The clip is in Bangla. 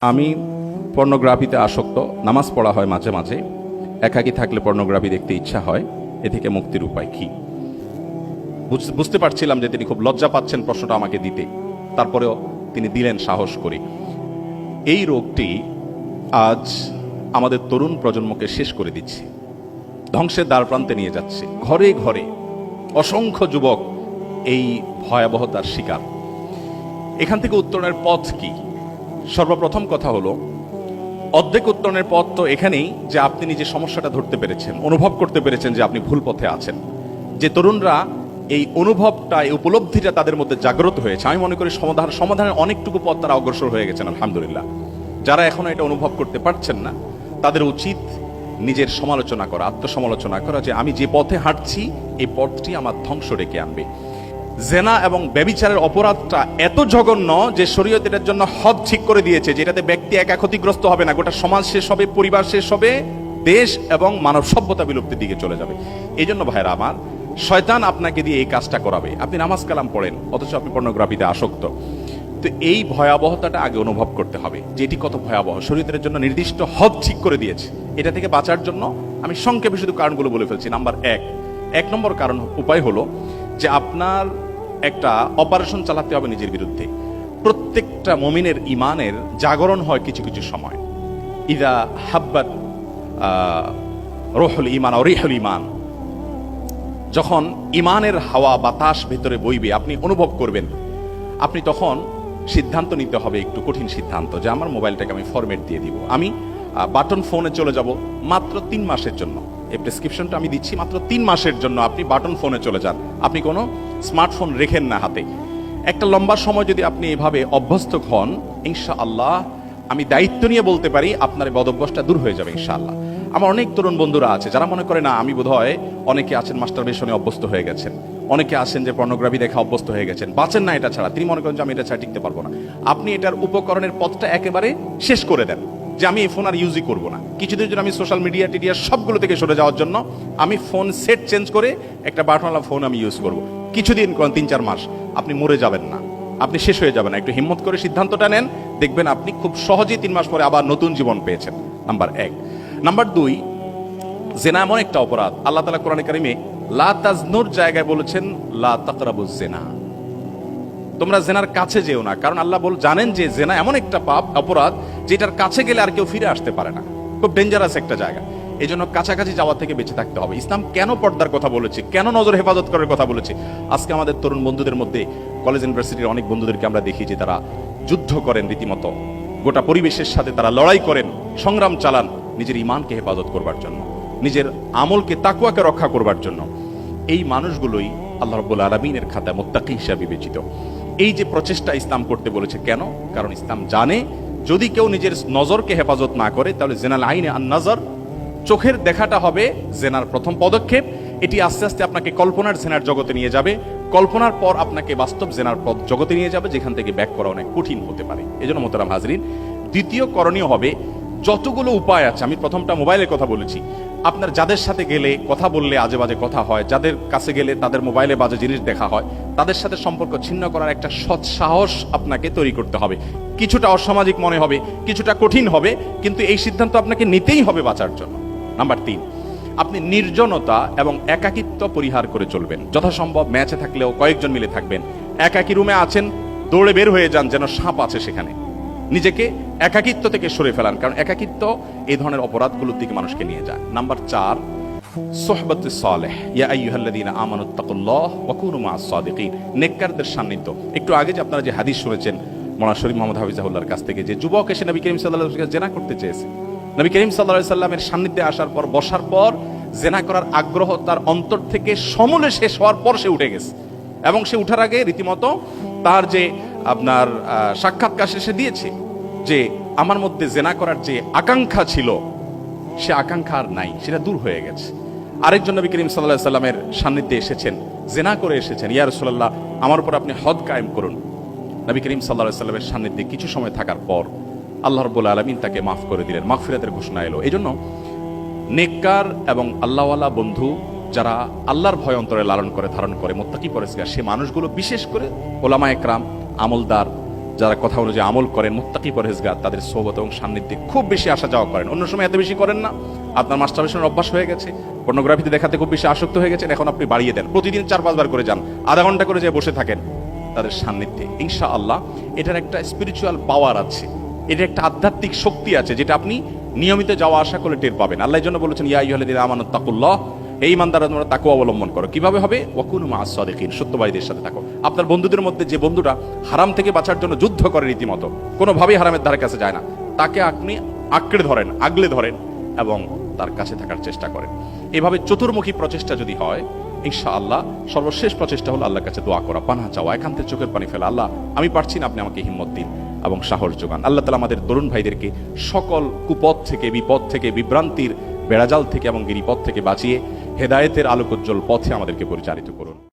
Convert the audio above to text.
আমি পর্নোগ্রাফিতে আসক্ত, নামাজ পড়া হয় মাঝে মাঝে। একাকী থাকলে পর্নোগ্রাফি দেখতে ইচ্ছা হয়, এ থেকে মুক্তির উপায় কি? বুঝতে পারছিলাম যে তিনি খুব লজ্জা পাচ্ছেন প্রশ্নটা আমাকে দিতে। তারপরেও তিনি দিলেন সাহস করে। এই রোগটি আজ আমাদের তরুণ প্রজন্মকে শেষ করে দিচ্ছে। ধ্বংসের দ্বার প্রান্তে নিয়ে যাচ্ছে। ঘরে ঘরে অসংখ্য যুবক এই ভয়াবহতার শিকার। এখান থেকে উত্তরণের পথ কি? সর্বপ্রথম কথা হলো, অর্ধেক উত্তরণের পথ তো এখানেই যে আপনি নিজে সমস্যাটা ধরতে পেরেছেন, অনুভব করতে পেরেছেন যে আপনি ভুল পথে আছেন। যে তরুণরা এই অনুভবটা, এই উপলব্ধিটা তাদের মধ্যে জাগ্রত হয়েছে, আমি মনে করি সমাধান, সমাধানের অনেকটুকু পথ তারা অগ্রসর হয়ে গেছেন, আলহামদুলিল্লাহ। যারা এখনও এটা অনুভব করতে পারছেন না, তাদের উচিত নিজের সমালোচনা করা, আত্মসমালোচনা করা যে আমি যে পথে হাঁটছি, এই পথটি আমার ধ্বংস ডেকে আনবে। জেনা এবং ব্যবিচারের অপরাধটা এত জঘন্য যে শরীয়ত এটার জন্য হদ ঠিক করে দিয়েছে, যেটাতে ব্যক্তি একা ক্ষতিগ্রস্ত হবে না, গোটা সমাজ শেষ হবে, পরিবার শেষ হবে, দেশ এবং মানব সভ্যতা বিলুপ্তির দিকে চলে যাবে। এই জন্য ভাইরা আমার, শয়তান আপনাকে দিয়ে এই কাজটা করাবে। আপনি নামাজ কালাম পড়েন, অথচ আপনি পর্নোগ্রাফিতে আসক্ত। তো এই ভয়াবহতাটা আগে অনুভব করতে হবে যে এটি কত ভয়াবহ। শরীরের জন্য নির্দিষ্ট হদ ঠিক করে দিয়েছে। এটা থেকে বাঁচার জন্য আমি সংক্ষেপে শুধু কারণগুলো বলে ফেলছি। নাম্বার এক। এক নম্বর কারণ, উপায় হলো যে আপনার একটা অপারেশন চালাতে হবে নিজের বিরুদ্ধে। প্রত্যেকটা মমিনের ইমানের জাগরণ হয় কিছু কিছু সময়। ইদা হাব্বাত রোহুল ইমান অরিহুল ইমান যখন ইমানের হাওয়া বাতাস ভেতরে বইবে, আপনি অনুভব করবেন। আপনি তখন সিদ্ধান্ত নিতে হবে, একটু কঠিন সিদ্ধান্ত, যে আমার মোবাইলটাকে আমি ফরম্যাট দিয়ে দিব। আমি বাটন ফোনে চলে যাব মাত্র তিন মাসের জন্য। এই প্রেসক্রিপশনটা আমি দিচ্ছি মাত্র তিন মাসের জন্য। আপনি বাটন ফোনে চলে যান। আপনি কোনো স্মার্টফোন রেখেন না হাতে। একটা লম্বা সময় যদি আপনি এভাবে অভ্যস্ত হন ইনশা আল্লাহ আমি দায়িত্ব নিয়ে বলতে পারি আপনার বদভ্যাসটা দূর হয়ে যাবে, ইনশাআল্লাহ। আমার অনেক তরুণ বন্ধুরা আছে, যারা মনে করে, না, আমি বোধহয় অনেকে আছেন মাস্টার বেশনে অভ্যস্ত হয়ে গেছেন। অনেকে আছেন যে পর্নোগ্রাফি দেখা অভ্যস্ত হয়ে গেছেন। বাঁচেন না এটা ছাড়া। তিনি মনে করেন যে আমি এটা ছাড়া টিকতে পারব না। আপনি এটার উপকরণের পথটা একেবারে শেষ করে দেন। যে আমি এই ফোন আর ইউজই করব না। কিছুদিন জন্য আমি সোশ্যাল মিডিয়া টিডিয়া সবগুলো থেকে সরে যাওয়ার জন্য আমি ফোন সেট চেঞ্জ করে একটা বাটনওয়ালা ফোন আমি ইউজ করব। কিছুদিন কোন তিন চার মাস আপনি মরে যাবেন না। আপনি শেষ হয়ে যাবেন একটু হিম্মত করে সিদ্ধান্তটা নেন। দেখবেন আপনি খুব সহজেই তিন মাস পরে আবার নতুন জীবন পেয়েছেন। নাম্বার এক। নাম্বার দুই, জেনা এমন একটা অপরাধ। আল্লাহ তালা কোরআন কারিমে, লা তাজনুর জায়গায় বলেছেন, লা তাকরাবু জেনা তোমরা জেনার কাছে যেও না। কারণ আল্লাহ বল, জানেন যে জেনা এমন একটা পাপ, অপরাধ যেটার কাছে গেলে আর কেউ ফিরে আসতে পারে না। খুব ডেঞ্জারাস একটা জায়গা। এই জন্য কাছাকাছি যাওয়া থেকে বেঁচে থাকতে হবে। ইসলাম কেন পর্দার কথা বলেছে? কেন নজর হেফাজত করার কথা বলেছে? আজকে আমাদের তরুণ বন্ধুদের মধ্যে কলেজ ইউনিভার্সিটির অনেক বন্ধুদেরকে আমরা দেখি যে তারা যুদ্ধ করেন রীতিমতো। গোটা পরিবেশের সাথে তারা লড়াই করেন, সংগ্রাম চালান নিজের ইমানকে হেফাজত করবার জন্য, নিজের আমলকে তাকুয়াকে রক্ষা করবার জন্য। এই মানুষগুলোই আল্লাহ রব্বুল আলমিনের খাতায় মোত্তাকি হিসাবে বিবেচিত। এই যে প্রচেষ্টা ইসলাম করতে বলেছে কেন? কারণ ইসলাম জানে যদি কেউ নিজের নজরকে হেফাজত না করে, তাহলে জেনাল আইনে আন নজর চোখের দেখাটা হবে জেনার প্রথম পদক্ষেপ। এটি আস্তে আস্তে আপনাকে কল্পনার জেনার জগতে নিয়ে যাবে। কল্পনার পর আপনাকে বাস্তব জেনার পদ জগতে নিয়ে যাবে, যেখান থেকে ব্যাক করা অনেক কঠিন হতে পারে। এই জন্য মোতারাম হাজরিন, দ্বিতীয় করণীয় হবে, যতগুলো উপায় আছে, আমি প্রথমটা মোবাইলের কথা বলেছি। আপনার যাদের সাথে গেলে কথা বললে আজে বাজে কথা হয়, যাদের কাছে গেলে তাদের মোবাইলে বাজে জিনিস দেখা হয় তাদের সাথে সম্পর্ক ছিন্ন করার একটা সৎ সাহস আপনাকে তৈরি করতে হবে। কিছুটা অসামাজিক মনে হবে, কিছুটা কঠিন হবে, কিন্তু এই সিদ্ধান্ত আপনাকে নিতেই হবে বাঁচার জন্য। নাম্বার তিন, আপনি নির্জনতা এবং একাকিত্ব পরিহার করে চলবেন। যথাসম্ভব ম্যাচে থাকলেও কয়েকজন মিলে থাকবেন। একাকি রুমে আছেন, দৌড়ে বের হয়ে যান যেন সাপ আছে সেখানে। নিজেকে একাকিত্ব থেকে সরে ফেলান, কারণ একাকিত্ব এই ধরনের অপরাধগুলোর দিকে মানুষকে নিয়ে যায়। নাম্বার চার সোহবত সালেহ। ইয়া আমানুত্তাকুল্লাহ মাআস সাদিকিন। নেককারদের সান্নিধ্য। একটু আগে যে আপনারা যে হাদিস শুনেছেন শরীফ মোহাম্মদ হাফিজাহুল্লাহর কাছ থেকে, যে যুবক এসে নবী করিম জেনা করতে চেয়েছে। নবী করিম সান্নিধ্যে আসার পর, বসার পর, জেনা করার আগ্রহ তার অন্তর থেকে সমূলে শেষ হওয়ার পর সে উঠে গেছে। এবং সে উঠার আগে রীতিমতো তার যে আপনার সাক্ষাৎকার সে দিয়েছে যে আমার মধ্যে জেনা করার যে আকাঙ্ক্ষা ছিল, সে আকাঙ্ক্ষা আর নাই, সেটা দূর হয়ে গেছে। আরেকজন নবী করিম সাল্লাহ সাল্লামের সান্নিধ্যে এসেছেন, জেনা করে এসেছেন। ইয়া রসোল্লাহ আমার উপর আপনি হদ কায়েম করুন। নবী করিম সাল্লাহ সাল্লামের সান্নিধ্যে কিছু সময় থাকার পর আল্লাহ রব্বুল আলমিন তাকে মাফ করে দিলেন মাফিরাতের ঘোষণা এলো। এই জন্য নেককার এবং আল্লাহওয়ালা বন্ধু যারা আল্লাহর ভয় অন্তরে লালন করে, ধারণ করে, মোত্তাকি পরেশগার সে মানুষগুলো বিশেষ করে ওলামা একরাম, আমলদার যারা কথা অনুযায়ী আমল করেন, মুত্তাকি পরহেজগার, তাদের সোবত এবং সান্নিধ্যে খুব বেশি আসা যাওয়া করেন। অন্য সময় এত বেশি করেন না। আপনার মাস্টারবেশনের অভ্যাস হয়ে গেছে। পর্নোগ্রাফিতে দেখাতে খুব বেশি আসক্ত হয়ে গেছেন। এখন আপনি বাড়িয়ে দেন। প্রতিদিন চার, পাঁচবার করে যান। আধা ঘণ্টা করে যে বসে থাকেন তাদের সান্নিধ্যে। ইনশা আল্লাহ এটার একটা স্পিরিচুয়াল পাওয়ার আছে। এটা একটা আধ্যাত্মিক শক্তি আছে, যেটা আপনি নিয়মিত যাওয়া, আসা করলে টের পাবেন। আল্লাহ জন্য বলেছেন, ইয়া ইহলেদিন আমানত তাকুল্লাহ এই ইমানদারা তোমরা তাকে অবলম্বন করো। কীভাবে হবে? ওয়াকুন মা সাদিকিন, সত্যবাদীদের সাথে থাকো। আপনার বন্ধুদের মধ্যে যে বন্ধুটা হারাম থেকে বাঁচার জন্য যুদ্ধ করে রীতিমতো, কোনোভাবেই হারামের ধারে কাছে যায় না। তাকে আপনি আঁকড়ে ধরেন, আগলে ধরেন এবং তার কাছে থাকার চেষ্টা করেন। এভাবে চতুর্মুখী প্রচেষ্টা যদি হয়, ইনশাআল্লাহ সর্বশেষ প্রচেষ্টা হলো আল্লাহর কাছে দোয়া করা পানা চাওয়া একান্তের চোখের পানি ফেলা। আল্লাহ, আমি পারছি না আপনি আমাকে হিম্মত দিন এবং সাহস যোগান। আল্লাহ তালা আমাদের তরুণ ভাইদেরকে সকল কুপথ থেকে বিপদ থেকে, বিভ্রান্তির বেড়াজাল থেকে এবং গিরিপথ থেকে বাঁচিয়ে হেদায়েতের আলোকোজ্জ্বল পথে আমাদেরকে পরিচালিত করুন।